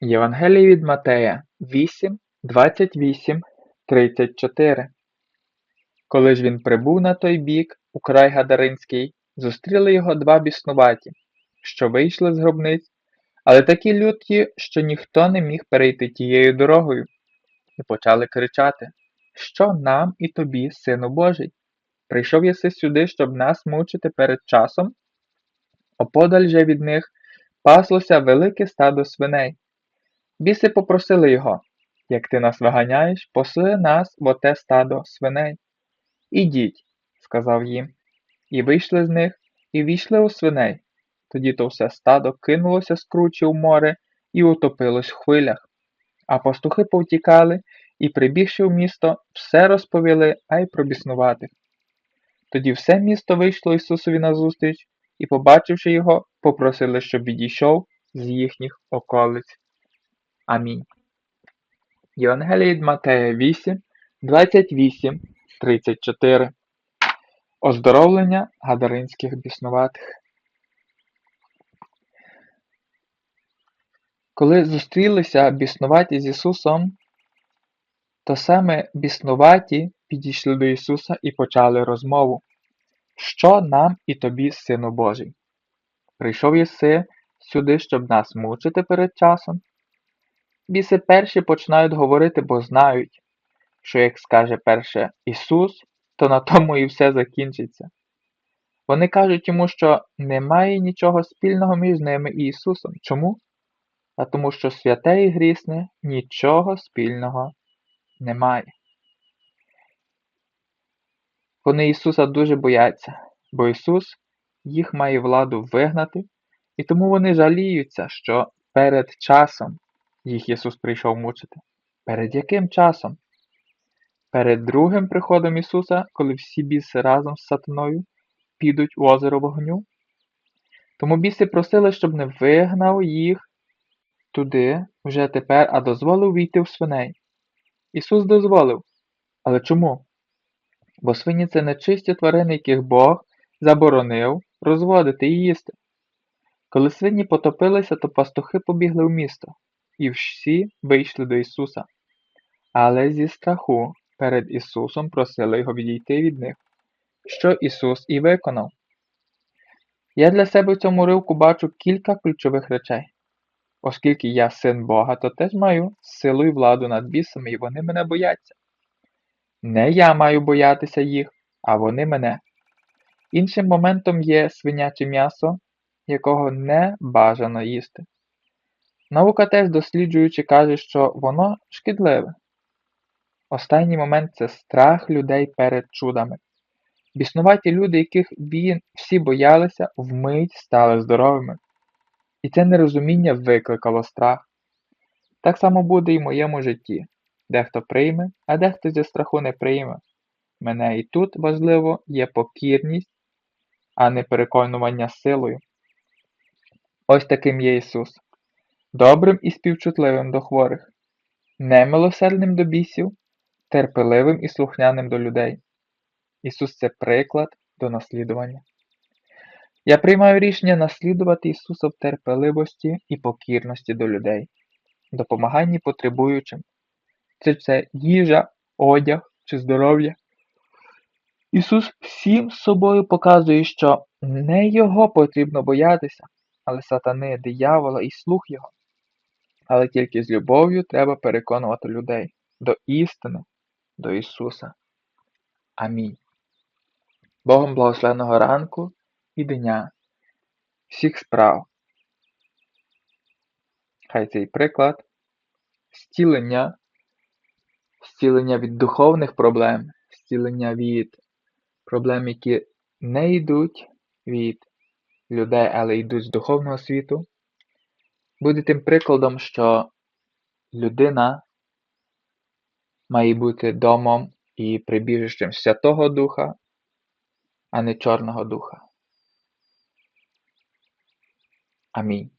Євангеліє від Матея 8, 28, 34 Коли ж він прибув на той бік, у край Гадаринський, зустріли його два біснуваті, що вийшли з гробниць, але такі люті, що ніхто не міг перейти тією дорогою, і почали кричати Що нам і тобі, сину Божий? Прийшов єси сюди, щоб нас мучити перед часом? Оподаль же від них паслося велике стадо свиней. Біси попросили його як ти нас виганяєш, посли нас в оте стадо свиней. Ідіть, сказав їм, і вийшли з них, і війшли у свиней. Тоді то все стадо кинулося з кручі у море і утопилось в хвилях. А пастухи повтікали і, прибігши в місто, все розповіли, а й про біснуватих. Тоді все місто вийшло Ісусові назустріч і, побачивши його, попросили, щоб відійшов з їхніх околиць. Амінь. Євангеліє від Матея 8, 28, 34 Оздоровлення гадаринських біснуватих. Коли зустрілися біснуваті з Ісусом, то саме біснуваті підійшли до Ісуса і почали розмову. Що нам і тобі, Сину Божий? Прийшов єси сюди, щоб нас мучити перед часом? Біси перші починають говорити, бо знають, що як скаже перше Ісус, то на тому і все закінчиться. Вони кажуть йому, що немає нічого спільного між ними і Ісусом. Чому? А тому, що святе і грісне нічого спільного немає. Вони Ісуса дуже бояться, бо Ісус їх має владу вигнати, і тому вони жаліються, що перед часом їх Ісус прийшов мучити. Перед яким часом? Перед другим приходом Ісуса, коли всі біси разом з сатаною підуть у озеро вогню. Тому біси просили, щоб не вигнав їх туди вже тепер, а дозволив війти в свиней. Ісус дозволив. Але чому? Бо свині це нечисті тварини, яких Бог заборонив розводити і їсти. Коли свині потопилися, то пастухи побігли в місто, і всі вийшли до Ісуса. Але зі страху перед Ісусом просили його відійти від них, що Ісус і виконав. Я для себе в цьому ривку бачу кілька ключових речей. Оскільки я син Бога, то теж маю силу і владу над бісами, і вони мене бояться. Не я маю боятися їх, а вони мене. Іншим моментом є свиняче м'ясо, якого не бажано їсти. Наука теж досліджуючи каже, що воно шкідливе. Останній момент це страх людей перед чудами. Біснуваті люди, яких всі боялися, вмить стали здоровими. І це нерозуміння викликало страх. Так само буде і в моєму житті. Дехто прийме, а дехто зі страху не прийме. Мене і тут важливо є покірність, а не переконування силою. Ось таким є Ісус, добрим і співчутливим до хворих, немилосердним до бісів, терпеливим і слухняним до людей. Ісус це приклад до наслідування. Я приймаю рішення наслідувати Ісуса в терпеливості і покірності до людей, допомаганні потребуючим, чи це їжа, одяг чи здоров'я. Ісус всім собою показує, що не Його потрібно боятися, але сатани, диявола і слух Його. Але тільки з любов'ю треба переконувати людей до істини, до Ісуса. Амінь. Богом благословеного ранку і дня, всіх справ. Хай цей приклад зцілення, зцілення від духовних проблем, зцілення від проблем, які не йдуть від людей, але йдуть з духовного світу, буде тим прикладом, що людина має бути домом і прибіжищем Святого Духа, а не Чорного Духа. Амінь.